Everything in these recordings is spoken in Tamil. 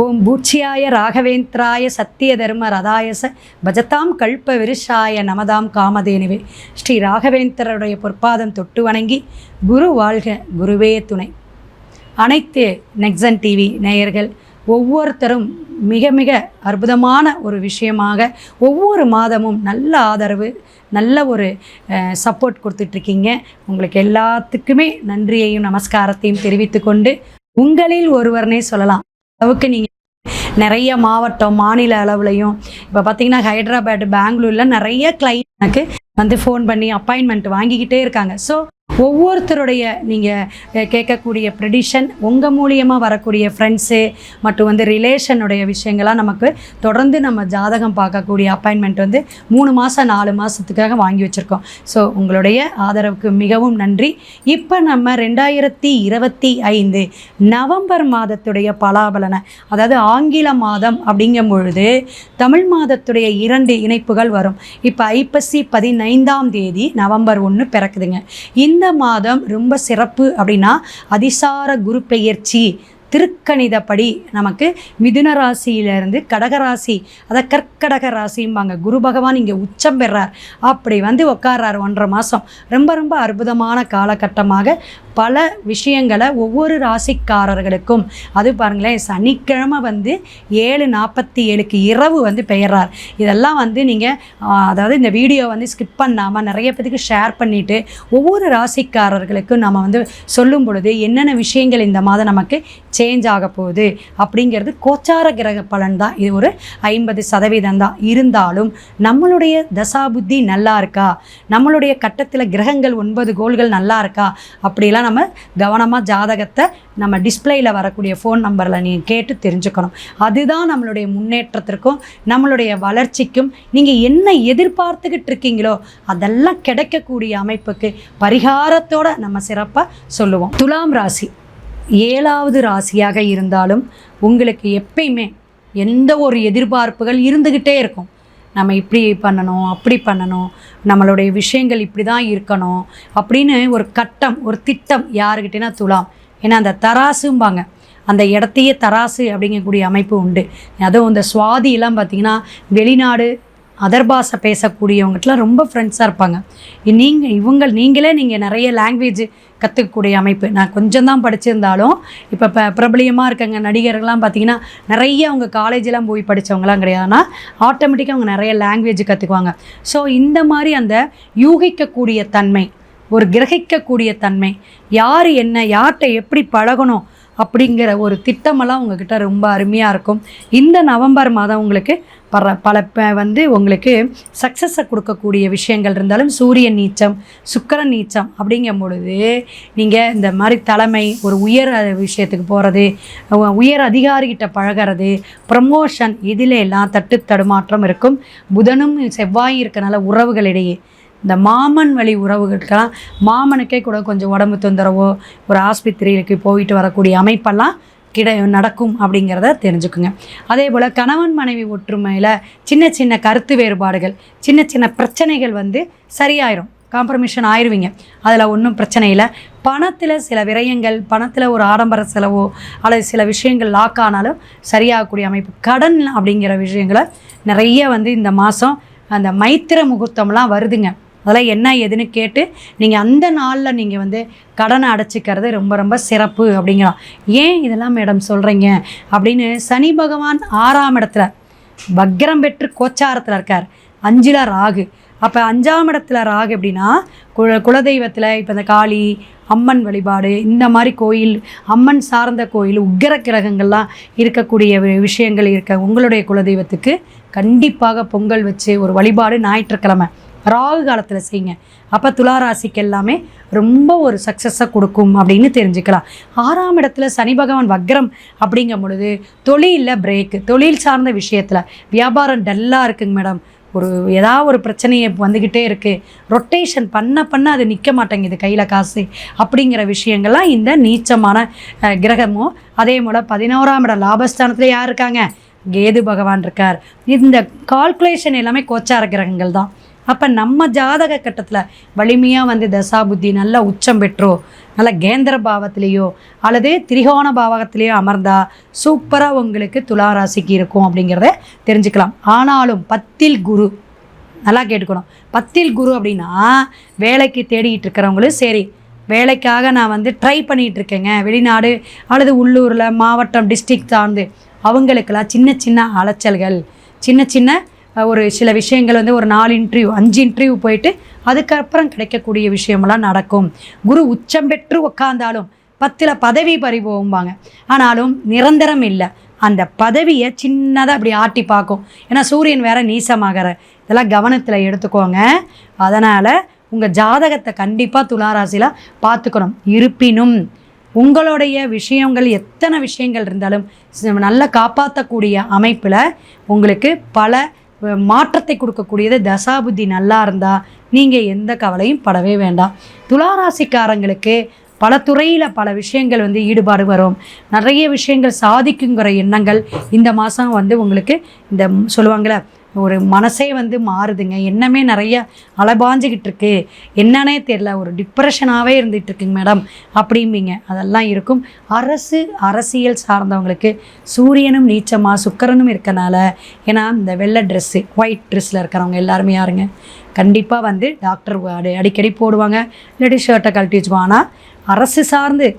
ஓம் பூச்சியாய ராகவேந்திராய சத்திய தர்ம ரதாயச பஜதாம் கல்ப விருஷாய நமதாம் காமதேனுவே. ஸ்ரீ ராகவேந்திரருடைய பொற்பாதம் தொட்டு வணங்கி குரு வாழ்க குருவே துணை. அனைத்து நெக்ஸன் டிவி நேயர்கள் ஒவ்வொருத்தரும் மிக மிக அற்புதமான ஒரு விஷயமாக ஒவ்வொரு மாதமும் நல்ல ஆதரவு நல்ல ஒரு சப்போர்ட் கொடுத்துட்ருக்கீங்க. உங்களுக்கு எல்லாத்துக்குமே நன்றியையும் நமஸ்காரத்தையும் தெரிவித்துக்கொண்டு உங்களில் ஒருவர்னே சொல்லலாம். அளவுக்கு நீங்கள் நிறைய மாவட்டம் மாநில அளவுலையும். இப்போ பார்த்தீங்கன்னா ஹைதராபாத் பெங்களூரில் நிறைய கிளைண்ட் எனக்கு வந்து ஃபோன் பண்ணி அப்பாயின்மெண்ட் வாங்கிக்கிட்டே இருக்காங்க. ஸோ ஒவ்வொருத்தருடைய நீங்கள் கேட்கக்கூடிய ப்ரெடிஷன் உங்கள் மூலியமாக வரக்கூடிய ஃப்ரெண்ட்ஸு மற்றும் வந்து ரிலேஷனுடைய விஷயங்கள்லாம் நமக்கு தொடர்ந்து நம்ம ஜாதகம் பார்க்கக்கூடிய அப்பாயின்மெண்ட் வந்து மூணு மாதம் நாலு மாதத்துக்காக வாங்கி வச்சுருக்கோம். ஸோ உங்களுடைய ஆதரவுக்கு மிகவும் நன்றி. இப்போ நம்ம ரெண்டாயிரத்தி இருபத்தி ஐந்து நவம்பர் மாதத்துடைய பலாபலனை அதாவது ஆங்கில மாதம் அப்படிங்கும் பொழுது தமிழ் மாதத்துடைய இரண்டு இணைப்புகள் வரும். இப்போ ஐப்பசி பதினைந்தாம் தேதி நவம்பர் ஒன்று பிறக்குதுங்க. இந்த மாதம் ரொம்ப சிறப்பு அப்படின்னா அதிசார குரு பெயர்ச்சி திருக்கணிதப்படி நமக்கு மிதுன ராசியிலிருந்து கடகராசி அதை கற்கடக ராசிம்பாங்க. குரு பகவான் இங்கே உச்சம் பெறார். அப்படி வந்து உட்கார்றார் ஒன்றரை மாதம் ரொம்ப ரொம்ப அற்புதமான காலகட்டமாக பல விஷயங்களை ஒவ்வொரு ராசிக்காரர்களுக்கும் அது பாருங்களேன் சனிக்கிழமை வந்து ஏழு நாற்பத்தி ஏழுக்கு இரவு வந்து பெயர்றார். இதெல்லாம் வந்து நீங்கள் அதாவது இந்த வீடியோ வந்து ஸ்கிப் பண்ணாமல் நிறைய பேத்துக்கு ஷேர் பண்ணிவிட்டு ஒவ்வொரு ராசிக்காரர்களுக்கும் நம்ம வந்து சொல்லும் பொழுது என்னென்ன விஷயங்கள் இந்த மாதம் நமக்கு சேஞ்ச் ஆக போகுது அப்படிங்கிறது கோச்சார கிரக பலன் தான். இது ஒரு ஐம்பது சதவீதம் தான். இருந்தாலும் நம்மளுடைய தசாபுத்தி நல்லா இருக்கா? நம்மளுடைய கட்டத்தில் கிரகங்கள் ஒன்பது கோள்கள் நல்லா இருக்கா? அப்படிலாம் நம்ம கவனமாக ஜாதகத்தை நம்ம டிஸ்பிளேயில் வரக்கூடிய ஃபோன் நம்பரில் நீங்கள் கேட்டு தெரிஞ்சுக்கணும். அதுதான் நம்மளுடைய முன்னேற்றத்திற்கும் நம்மளுடைய வளர்ச்சிக்கும் நீங்கள் என்ன எதிர்பார்த்துக்கிட்டு இருக்கீங்களோ அதெல்லாம் கிடைக்கக்கூடிய அமைப்புக்கு பரிகாரத்தோடு நம்ம சிறப்பாக சொல்லுவோம். துலாம் ராசி. ஏழாவது ராசியாக இருந்தாலும் உங்களுக்கு எப்பயுமே எந்த ஒரு எதிர்பார்ப்புகள் இருந்துக்கிட்டே இருக்கும். நம்ம இப்படி பண்ணணும் அப்படி பண்ணணும் நம்மளுடைய விஷயங்கள் இப்படி தான் இருக்கணும் அப்படின்னு ஒரு கட்டம் ஒரு திட்டம் யாருக்கிட்டேனா துலாம். ஏன்னா அந்த தராசும்பாங்க. அந்த இடத்தையே தராசு அப்படிங்கக்கூடிய அமைப்பு உண்டு. அதுவும் இந்த சுவாதியெல்லாம் பார்த்திங்கன்னா வெளிநாடு அதர் பாஷை பேசக்கூடியவங்கட்டலாம் ரொம்ப ஃப்ரெண்ட்ஸாக இருப்பாங்க. நீங்கள் இவங்க நீங்களே நீங்கள் நிறைய லாங்குவேஜ் கற்றுக்கக்கூடிய அமைப்பு. நான் கொஞ்சம் தான் படிச்சிருந்தாலும் இப்போ இப்போ பிரபலியமாக இருக்கங்க நடிகர்கள்லாம் பார்த்தீங்கன்னா நிறைய அவங்க காலேஜெலாம் போய் படித்தவங்களாம் கிடையாதுன்னா ஆட்டோமேட்டிக்காக அவங்க நிறைய லாங்குவேஜ் கற்றுக்குவாங்க ஸோ இந்த மாதிரி அந்த யூகிக்கக்கூடிய தன்மை ஒரு கிரகிக்கக்கூடிய தன்மை யார் என்ன யார்கிட்ட எப்படி பழகணும் அப்படிங்கிற ஒரு திட்டமெல்லாம் உங்ககிட்ட ரொம்ப அருமையாக இருக்கும். இந்த நவம்பர் மாதம் உங்களுக்கு பல பல வந்து உங்களுக்கு சக்ஸஸை கொடுக்கக்கூடிய விஷயங்கள் இருந்தாலும் சூரிய நீச்சம் சுக்கர நீச்சம் அப்படிங்கும் பொழுது நீங்கள் இந்த மாதிரி தலைமை ஒரு உயர் விஷயத்துக்கு போகிறது உயர் அதிகாரிகிட்ட பழகிறது ப்ரமோஷன் இதில் எல்லாம் தட்டு தடுமாற்றம் இருக்கும். புதனும் செவ்வாயும் இருக்கனால உறவுகளிடையே இந்த மாமன் வழி உறவுகளுக்கெல்லாம் மாமனுக்கே கூட கொஞ்சம் உடம்பு தொந்தரவோ ஒரு ஆஸ்பத்திரிக்கு போயிட்டு வரக்கூடிய அமைப்பெல்லாம் கிட நடக்கும் அப்படிங்கிறத தெரிஞ்சுக்குங்க. அதே போல் கணவன் மனைவி ஒற்றுமையில் சின்ன சின்ன கருத்து வேறுபாடுகள் சின்ன சின்ன பிரச்சனைகள் வந்து சரியாயிரும். காம்ப்ரமிஷன் ஆயிடுவீங்க அதில் ஒன்றும் பிரச்சனை இல்லை. பணத்தில் சில விரயங்கள் பணத்தில் ஒரு ஆடம்பர செலவோ அல்லது சில விஷயங்கள் லாக் ஆனாலும் சரியாகக்கூடிய அமைப்பு. கடன் அப்படிங்கிற விஷயங்களை நிறைய வந்து இந்த மாதம் அந்த மைத்திர முகூர்த்தம்லாம் வருதுங்க. அதெல்லாம் என்ன ஏதுன்னு கேட்டு நீங்கள் அந்த நாளில் நீங்கள் வந்து கடனை அடைச்சிக்கிறது ரொம்ப ரொம்ப சிறப்பு அப்படிங்கிறோம் ஏன் இதெல்லாம் மேடம் சொல்கிறீங்க அப்படின்னு சனி பகவான் ஆறாம் இடத்துல வக்ரம் பெற்று கோச்சாரத்தில் இருக்கார். அஞ்சில் ராகு. அப்போ அஞ்சாம் இடத்துல ராகு எப்படின்னா குல குலதெய்வத்தில் இப்போ இந்த காளி அம்மன் வழிபாடு இந்த மாதிரி கோயில் அம்மன் சார்ந்த கோயில் உக்கிர கிரகங்கள்லாம் இருக்கக்கூடிய விஷயங்கள் இருக்க உங்களுடைய குலதெய்வத்துக்கு கண்டிப்பாக பொங்கல் வச்சு ஒரு வழிபாடு ஞாயிற்றுக்கிழமை. ராகு காலத்தில் செய்யுங்க. அப்போ துளாராசிக்கு எல்லாமே ரொம்ப ஒரு சக்ஸஸை கொடுக்கும் அப்படின்னு தெரிஞ்சுக்கலாம். ஆறாம் இடத்துல சனி பகவான் வக்ரம் அப்படிங்கும் பொழுது தொழிலில் பிரேக்கு தொழில் சார்ந்த விஷயத்தில் வியாபாரம் டல்லாக இருக்குங்க மேடம் ஒரு ஏதாவது ஒரு பிரச்சனையை வந்துக்கிட்டே இருக்குது ரொட்டேஷன் பண்ண பண்ண அது நிற்க மாட்டேங்குது கையில் காசு அப்படிங்கிற விஷயங்கள்லாம் இந்த நீச்சமான கிரகமும் அதே போல் பதினோராம் இடம் லாபஸ்தானத்தில் யார் இருக்காங்க? கேது பகவான் இருக்கார். இந்த கால்குலேஷன் எல்லாமே கோச்சார கிரகங்கள் தான். அப்போ நம்ம ஜாதக கட்டத்தில் வலிமையாக வந்து தசாபுத்தி நல்லா உச்சம் பெற்றோ நல்ல கேந்திர பாவத்திலேயோ அல்லது திரிகோண பாவகத்திலேயோ அமர்ந்தா சூப்பராக உங்களுக்கு துலா ராசிக்கு இருக்கும் அப்படிங்கிறத தெரிஞ்சுக்கலாம். ஆனாலும் பத்தில் குரு நல்லா கேட்டுக்கணும். பத்தில் குரு அப்படின்னா வேலைக்கு தேடிக்கிட்டு இருக்கிறவங்களும் சரி வேலைக்காக நான் வந்து ட்ரை பண்ணிகிட்டு இருக்கேங்க. வெளிநாடு அல்லது உள்ளூரில் மாவட்டம் டிஸ்ட்ரிக்ட் சார்ந்து அவங்களுக்கெல்லாம் சின்ன சின்ன அலைச்சல்கள் சின்ன சின்ன ஒரு சில விஷயங்கள் வந்து ஒரு நாலு இன்டர்வியூ அஞ்சு இன்டர்வியூ போயிட்டு அதுக்கப்புறம் கிடைக்கக்கூடிய விஷயமெல்லாம் நடக்கும். குரு உச்சம் பெற்று உக்காந்தாலும் பத்தில் பதவி பறிபோகும்பாங்க. ஆனாலும் நிரந்தரம் இல்லை. அந்த பதவியை சின்னதாக அப்படி ஆட்டி பார்க்கும். ஏன்னா சூரியன் வேற நீசமாகிற. இதெல்லாம் கவனத்தில் எடுத்துக்கோங்க. அதனால் உங்கள் ஜாதகத்தை கண்டிப்பாக துளாராசியில் பார்த்துக்கணும். இருப்பினும் உங்களுடைய விஷயங்கள் எத்தனை விஷயங்கள் இருந்தாலும் நல்லா காப்பாற்றக்கூடிய அமைப்பில் உங்களுக்கு பல மாற்றத்தை கொடுக்கக்கூடியது தசாபுத்தி நல்லா இருந்தால் நீங்கள் எந்த கவலையும் படவே வேண்டாம். துளாராசிக்காரங்களுக்கு பல துறையில் பல விஷயங்கள் வந்து ஈடுபாடு வரும். நிறைய விஷயங்கள் சாதிக்குங்கிற எண்ணங்கள் இந்த மாதம் வந்து உங்களுக்கு இந்த சொல்லுவாங்களே ஒரு மனசே வந்து மாறுதுங்க. எண்ணமே நிறைய அலபாஞ்சிக்கிட்டு இருக்கு. என்னன்னே தெரில ஒரு டிப்ரெஷனாகவே இருந்துகிட்டு இருக்குங்க மேடம் அப்படிம்பீங்க. அதெல்லாம் இருக்கும். அரசு அரசியல் சார்ந்தவங்களுக்கு சூரியனும் நீச்சமாக சுக்கரனும் இருக்கனால ஏன்னா இந்த வெள்ளை ட்ரெஸ்ஸு ஒயிட் ட்ரெஸ்ஸில் இருக்கிறவங்க எல்லாருமே யாருங்க? கண்டிப்பாக வந்து டாக்டர் அடி அடிக்கடி போடுவாங்க. இல்லாட்டி ஷர்ட்டை கழட்டி வச்சுக்குவாங்க ஆனால் அரசு சார்ந்து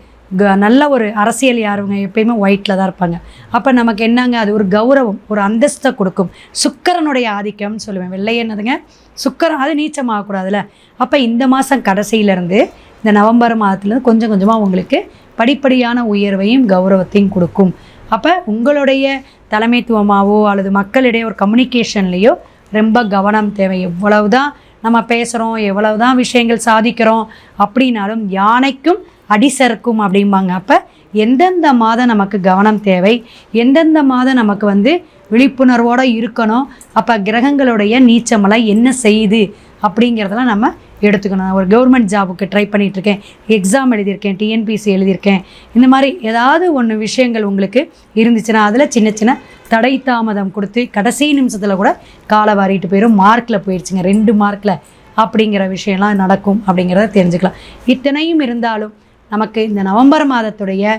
நல்ல ஒரு அரசியல் யாருங்க எப்பயுமே ஒயிட்டில் தான் இருப்பாங்க. அப்போ நமக்கு என்னங்க? அது ஒரு கௌரவம் ஒரு அந்தஸ்தை கொடுக்கும். சுக்கரனுடைய ஆதிக்கம்னு சொல்லுவேன் வெள்ளை என்னதுங்க? சுக்கரன் அது நீச்சமாகக்கூடாதுல்ல. அப்போ இந்த மாதம் கடைசியிலேருந்து இந்த நவம்பர் மாதத்துலேருந்து கொஞ்சம் கொஞ்சமாக உங்களுக்கு படிப்படியான உயர்வையும் கௌரவத்தையும் கொடுக்கும். அப்போ உங்களுடைய தலைமைத்துவமாகவோ அல்லது மக்களிடையே ஒரு கம்யூனிகேஷன்லேயோ ரொம்ப கவனம் தேவை. எவ்வளவு தான் நம்ம பேசுகிறோம் எவ்வளவு தான் விஷயங்கள் சாதிக்கிறோம் அப்படின்னாலும் யானைக்கும் அடிசறுக்கும் அப்படிம்பாங்க. அப்போ எந்தெந்த மாதம் நமக்கு கவனம் தேவை? எந்தெந்த மாதம் நமக்கு வந்து விழிப்புணர்வோடு இருக்கணும்? அப்போ கிரகங்களுடைய நீச்சமெல்லாம் என்ன செய்யுது? அப்படிங்கிறதெல்லாம் நம்ம எடுத்துக்கணும். நான் ஒரு கவர்மெண்ட் ஜாபுக்கு ட்ரை பண்ணிகிட்ருக்கேன் எக்ஸாம் எழுதியிருக்கேன் டிஎன்பிசி எழுதியிருக்கேன். இந்த மாதிரி ஏதாவது ஒன்று விஷயங்கள் உங்களுக்கு இருந்துச்சுன்னா அதில் சின்ன சின்ன தடை தாமதம் கொடுத்து கடைசி நிமிஷத்தில் கூட காலை வாரிட்டு போயிடும் மார்க்கில் போயிடுச்சுங்க ரெண்டு மார்க்கில் அப்படிங்கிற விஷயம்லாம் நடக்கும் அப்படிங்கிறத தெரிஞ்சுக்கலாம். இத்தனையும் இருந்தாலும் நமக்கு இந்த நவம்பர் மாதத்துடைய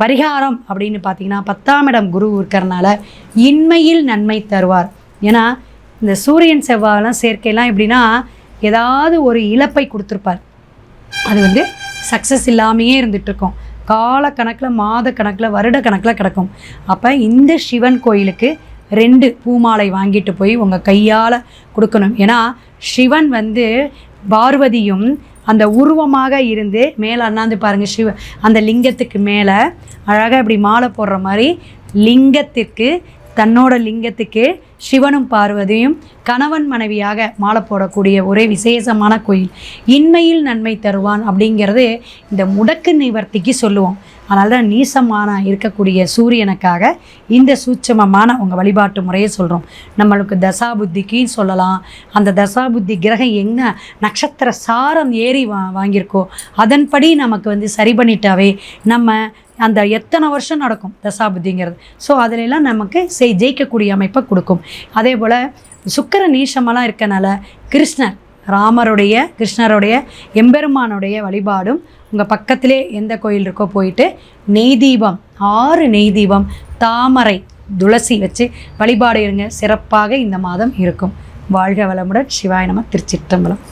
பரிகாரம் அப்படின்னு பார்த்தீங்கன்னா பத்தாம் இடம் குரு இருக்கிறனால இன்மையில் நன்மை தருவார். ஏன்னா இந்த சூரியன் செவ்வாயெல்லாம் சேர்க்கையெல்லாம் எப்படின்னா ஏதாவது ஒரு இழப்பை கொடுத்துருப்பார். அது வந்து சக்ஸஸ் இல்லாமையே இருந்துகிட்ருக்கோம். காலக்கணக்கில் மாத கணக்கில் வருட கணக்கில் கிடக்கும். அப்போ இந்த சிவன் கோயிலுக்கு ரெண்டு பூமாலை வாங்கிட்டு போய் உங்கள் கையால் கொடுக்கணும். ஏன்னா சிவன் வந்து பார்வதியும் அந்த உருவமாக இருந்து மேலே அண்ணாந்து பாருங்கள் சிவ அந்த லிங்கத்துக்கு மேலே அழகாக இப்படி மாலை போடுற மாதிரி லிங்கத்திற்கு தன்னோட லிங்கத்துக்கு சிவனும் பார்வதியும் கணவன் மனைவியாக மாலை போடக்கூடிய ஒரே விசேஷமான கோயில். இன்மையில் நன்மை தருவான் அப்படிங்கிறது இந்த முடக்கு நிவர்த்திக்கு சொல்லுவோம். அதனால தான் நீசமான இருக்கக்கூடிய சூரியனுக்காக இந்த சூட்சமமான உங்கள் வழிபாட்டு முறையை சொல்கிறோம் நம்மளுக்கு தசாபுத்திக்குன்னு சொல்லலாம். அந்த தசாபுத்தி கிரகம் என்ன? நட்சத்திர சாரம் ஏறி வா வாங்கியிருக்கோ. அதன்படி நமக்கு வந்து சரி பண்ணிட்டாவே நம்ம அந்த எத்தனை வருஷம் நடக்கும் தசாபுத்திங்கிறது. ஸோ அதிலெல்லாம் நமக்கு செய் ஜெயிக்கக்கூடிய அமைப்பை கொடுக்கும். அதே போல் சுக்கர நீசமெல்லாம் இருக்கனால கிருஷ்ணர் ராமருடைய கிருஷ்ணருடைய எம்பெருமானுடைய வழிபாடும் உங்கள் பக்கத்திலே எந்த கோயில் இருக்கோ போயிட்டு நெய் தீபம் ஆறு நெய் தீபம் தாமரை துளசி வச்சு வழிபாடு இருங்க. சிறப்பாக இந்த மாதம் இருக்கும். வாழ்க வளமுடன். சிவாய நம திருச்சிற்றம்பலம்.